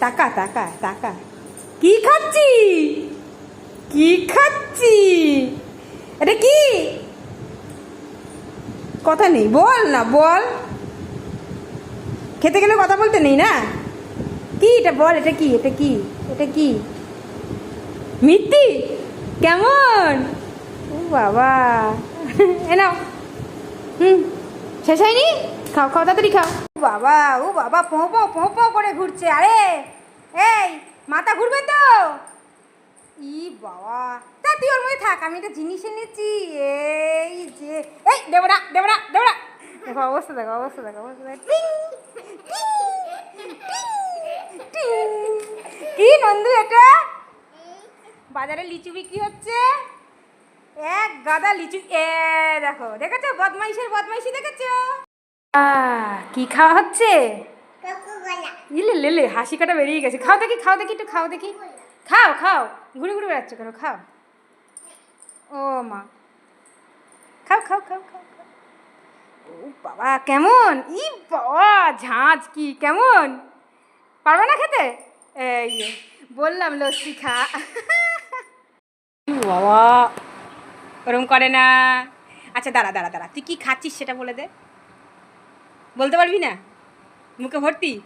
টাকা টাকা টাকা কি খাচ্ছি? কি খাচ্ছি? এটা কি? কথা নেই। বল না, বল। খেতে গেলে কথা বলতে নেই না? কি এটা? বল, এটা কি? এটা কি? এটা কি? মিথ্যি কেমন? ও বাবা। এ নাও। হুম, শেষ হয়নি? খাও খাও, তাড়াতাড়ি খাও। বাবা, ও বাবা ও বাবা পোঁপো পোঁপো করে ঘুরছে, আরে! এই, মাথা ঘুরবে তো? ই বাবা, তা তুই ওর মধ্যে থাক, আমি একটা জিনিস এনেছি, এই যে, এই দেবো না দেবো না দেবো দেখো, অবস্থা দেখো অবস্থা দেখো অবস্থা। কি নন্দু এটা? বাজারে লিচু বিক্রি হচ্ছে? এক গাদা লিচু, এ, দেখো, দেখেছ? বদমাইশের বদমাইশি দেখেছ? কি খাওয়া হচ্ছে? ইলে লেলে হাসি কাটা বেরিয়ে গেছে। খাও দেখি খাও দেখি একটু খাও দেখি। খাও খাও ঘুরে ঘুরে বেড়াচ্ছ কেন? খাও। ও মা। খাও খাও খাও খাও। ও বাবা কেমন? ই বাবা ঝাঁঝ কি কেমন? পারবে না খেতে? এই বললাম লস্যি খা। বাবা ওরম করে না। আচ্ছা দাঁড়া দাঁড়া দাঁড়া তুই কি খাচ্ছিস সেটা বলে দে। বলতে পারবি না? মুখে ভর্তি?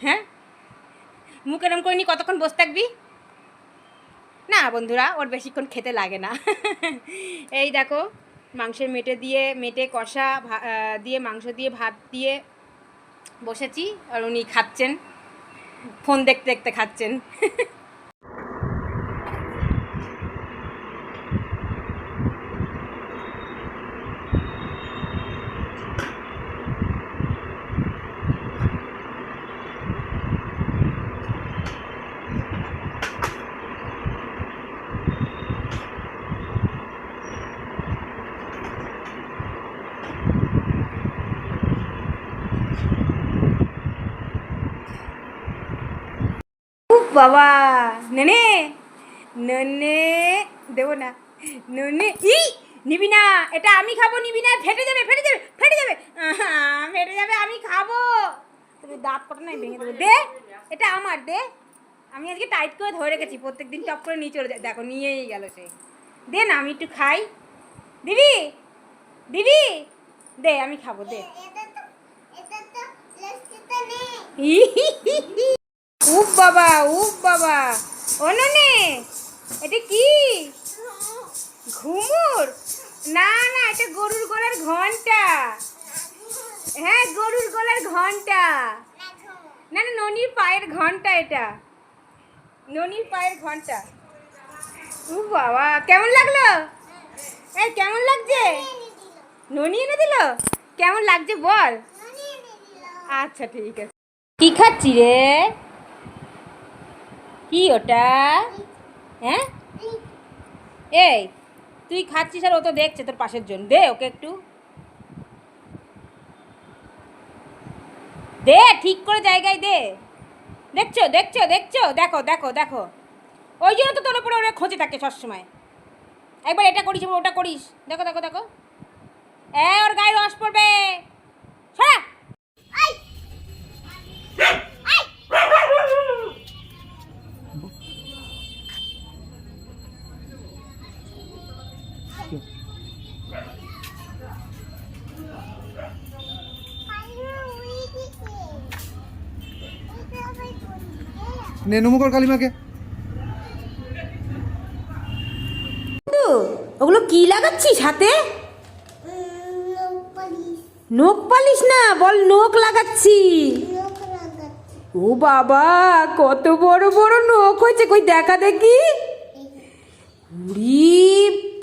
হ্যাঁ? মুখ এরম করে নি কতক্ষণ বসে থাকবি? না বন্ধুরা, ওর বেশিক্ষণ খেতে লাগে না। এই দেখো, মাংসের মেটে দিয়ে, মেটে কষা দিয়ে মাংস দিয়ে, ভাত দিয়ে বসেছি, আর উনি খাচ্ছেন। ফোন দেখতে দেখতে খাচ্ছেন। বাবা নেনে নেনে দেবো না নেনে ই নিবি না এটা আমি খাব নিবি না ফেটে যাবে ফেটে যাবে ফেটে যাবে ফেটে যাবে আমি খাব। তোর দাঁত কটা নাই ভেঙে দেবো। দে এটা আমার দে। আমি আজকে টাইট করে ধরে রেখেছি প্রত্যেক দিন টপ করে নিয়ে চলে যায়। দেখো নিয়েই গেল সে। দে না আমি একটু খাই। দিবি? দিবি? দে আমি খাব দে। বাবা উফ বাবা। অননে, এটা কি? ঘুমুর? না না, এটা গরুর গলার ঘণ্টা। হ্যাঁ গরুর গলার ঘণ্টা। না না, ননির পায়ের ঘণ্টা এটা। ননির পায়ের ঘণ্টা। উ বাবা, কেমন লাগল? এই, কেমন লাগছে? ননি এনে দিল? কেমন লাগছে বল? আচ্ছা ঠিক আছে। কি খাচ্ছি রে? কি ওটা? হ্যাঁ? এই, তুই খাচ্ছিস আর ও তো দেখছে তোর পাশের জন্য দে ওকে একটু। দে, ঠিক করে জায়গায় দে। দেখছ দেখছ দেখছ? দেখো দেখো দেখো। ওই জন্য তো তোর উপরে ওরা খোঁজে থাকে সবসময়। একবার এটা করিস ওটা করিস। দেখো দেখো দেখো। এ ওর গায়ে রস পড়বে। সরা। নে নমকর কালিমাকে। ওগুলো কি লাগাচ্ছিস হাতে? নখ পালিশ না, বল নখ লাগাচ্ছি। ও বাবা, কত বড় বড় নখ হয়েছে, কই দেখা দেখি।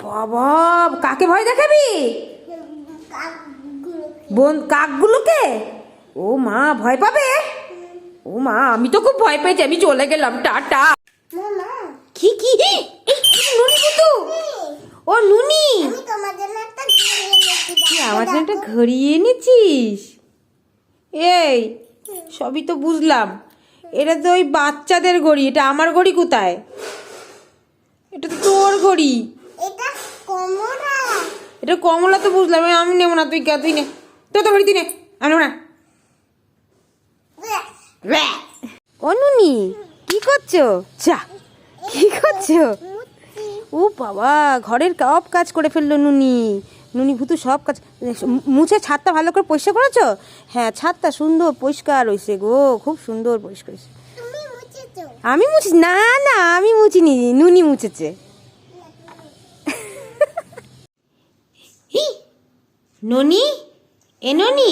বাবা, কাকে ভয় দেখাবি? বোন, কাকগুলোকে? ও মা, ভয় পাবে? ও মা, আমি তো খুব ভয় পেয়েছি, আমি চলে গেলাম, টাটা। কি কি? ও নুনি। আমার জন্য একটা ঘড়ি এনেছিস? এই, সবই তো বুঝলাম। এটা তো ওই বাচ্চাদের ঘড়ি, এটা আমার ঘড়ি কোথায়? এটা তো তোর ঘড়ি। এটা কমলা। তো বুঝলাম আমি নেব না তুই তুই নে। তো তো তুই নে আমি নেব না। ও নুনি কি করছ? চা কি করছ? ও বাবা ঘরের সব কাজ করে ফেলল নুনি। নুনি ভুতু সব কাজ মুছে ছাদটা ভালো করে পরিষ্কার করেছ? হ্যাঁ ছাদটা সুন্দর পরিষ্কার হয়েছে গো খুব সুন্দর পরিষ্কার হয়েছে। আমি মুছি না না আমি মুছিনি নুনি মুছেছে। ননি? এ ননি?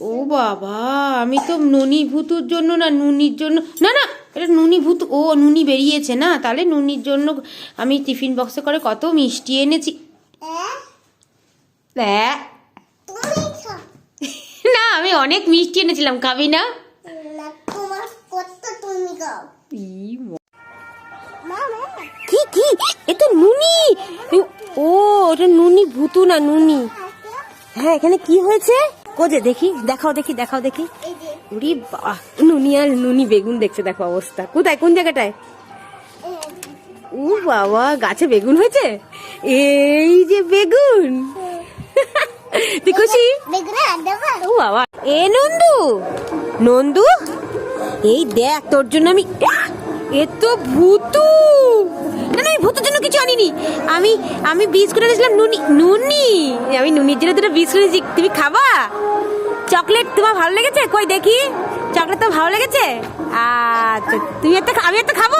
ও বাবা আমি তো ননি ভুতুর জন্য না নুনির জন্য না না এটা নুনি ভূত ও নুনি বেরিয়েছে না তাহলে নুনির জন্য আমি টিফিন বক্সে করে কত মিষ্টি এনেছি। হ্যাঁ না আমি অনেক মিষ্টি এনেছিলাম খাবি না? কি কি? এ তো নুনি। ও এটা নুনি, ভুতু না নুনি? হ্যাঁ এখানে কি হয়েছে? কোজে, দেখি, দেখাও দেখি দেখাও, দেখি। উরি বাবা, নুনি আর নুনি বেগুন দেখছে দেখো অবস্থা। কোথায়? কোন জায়গাটায়? ও বাবা, গাছে বেগুন হয়েছে? এই যে বেগুন! তুই ও বাবা। এ নন্দু! নন্দু? এই দেখ, তোর জন্য আমি, এ তো ভূতু! না আমি ভূতের জন্য কিছু আনিনি। আমি আমি বিস্কুট এনেছিলাম নুনি নুনি, আমি নুনির জন্য দুটো বিস্কুট এনেছি। তুমি খাবা? চকলেট তোমার ভালো লেগেছে? কই, দেখি। চকলেট তো ভালো লেগেছে? আচ্ছা তুই একটা আমি একটা খাব?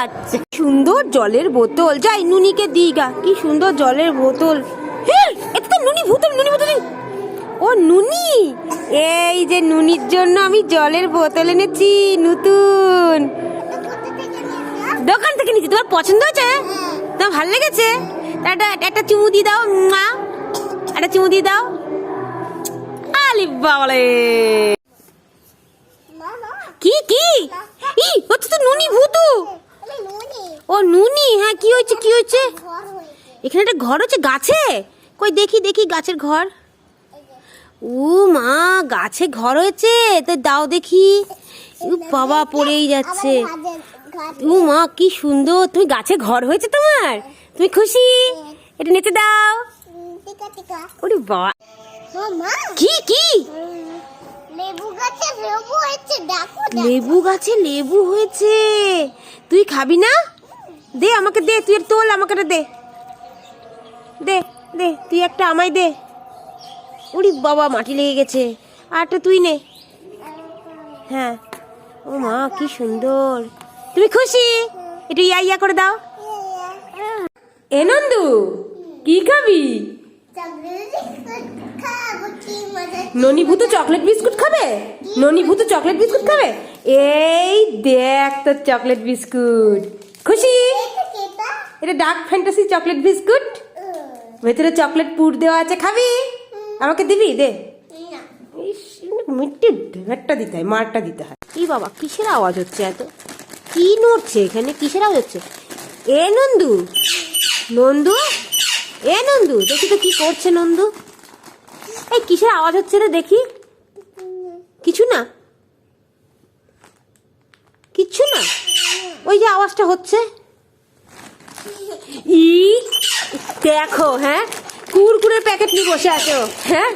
আচ্ছা। সুন্দর জলের বোতল। যাই, নুনিকে দিই গা। কি সুন্দর জলের বোতল। এটা তো নুনি ভূতল নুনি বোতল ও, নুনি! এই যে নুনির জন্য আমি জলের বোতল এনেছি, নতুন। তোমার পছন্দ হয়েছে? তোমার ভালো লেগেছে? একটা একটা চুমু দিয়ে দাও, মা। একটা চুমু দিয়ে দাও। আলি বাবালে কি কি? ই, হচ্ছে তো নুনি ভূতু। ও, নুনি? হ্যাঁ কি হয়েছে কি হয়েছে? এখানে একটা ঘর হচ্ছে, গাছে? কই, দেখি দেখি, গাছের ঘর। ও মা, গাছে ঘর হয়েছে? তো দাও দেখি। বাবা পড়েই যাচ্ছে। ও মা কি সুন্দর। তুমি গাছে ঘর হয়েছে তোমার? তুমি খুশি? এটা নিতে দাও। ওরে বাবা কি কি? লেবু গাছে লেবু হয়েছে তুই খাবি না? দে আমাকে দে তুই তোল আমাকে দে। দে দে তুই একটা আমায় দে। উড়ি বাবা মাটি লেগে গেছে। আর তুই নে। হ্যাঁ। ও মা কি সুন্দর। তুমি খুশি? একটু ইয়া ইয়া করে দাও। এ নন্দু কি খাবি? খাব কি মজা ননি ভূত চকলেট বিস্কুট খাবে? ননি ভূত চকলেট বিস্কুট খাবে? এই দেখ তোর চকলেট বিস্কুট। খুশি? এটা ডার্ক ফ্যান্টাসি চকলেট বিস্কুট? ভেতরে চকলেট পুর দেওয়া আছে খাবি? আমাকে দিবি? দে। মিট্টি ঢেঁড়টা দিতে হয় মারটা দিতে হয়। কি বাবা কিসের আওয়াজ হচ্ছে এত? কি নড়ছে এখানে? কিসের আওয়াজ হচ্ছে? এ নন্দু? নন্দু? এ নন্দু? দেখি তো কি করছে নন্দু? এই কিসের আওয়াজ হচ্ছে রে দেখি। কিছু না? কিচ্ছু না? ওই যে আওয়াজটা হচ্ছে। ই, দেখো হ্যাঁ? কুরকুরের প্যাকেট নিয়ে বসে আছো হ্যাঁ?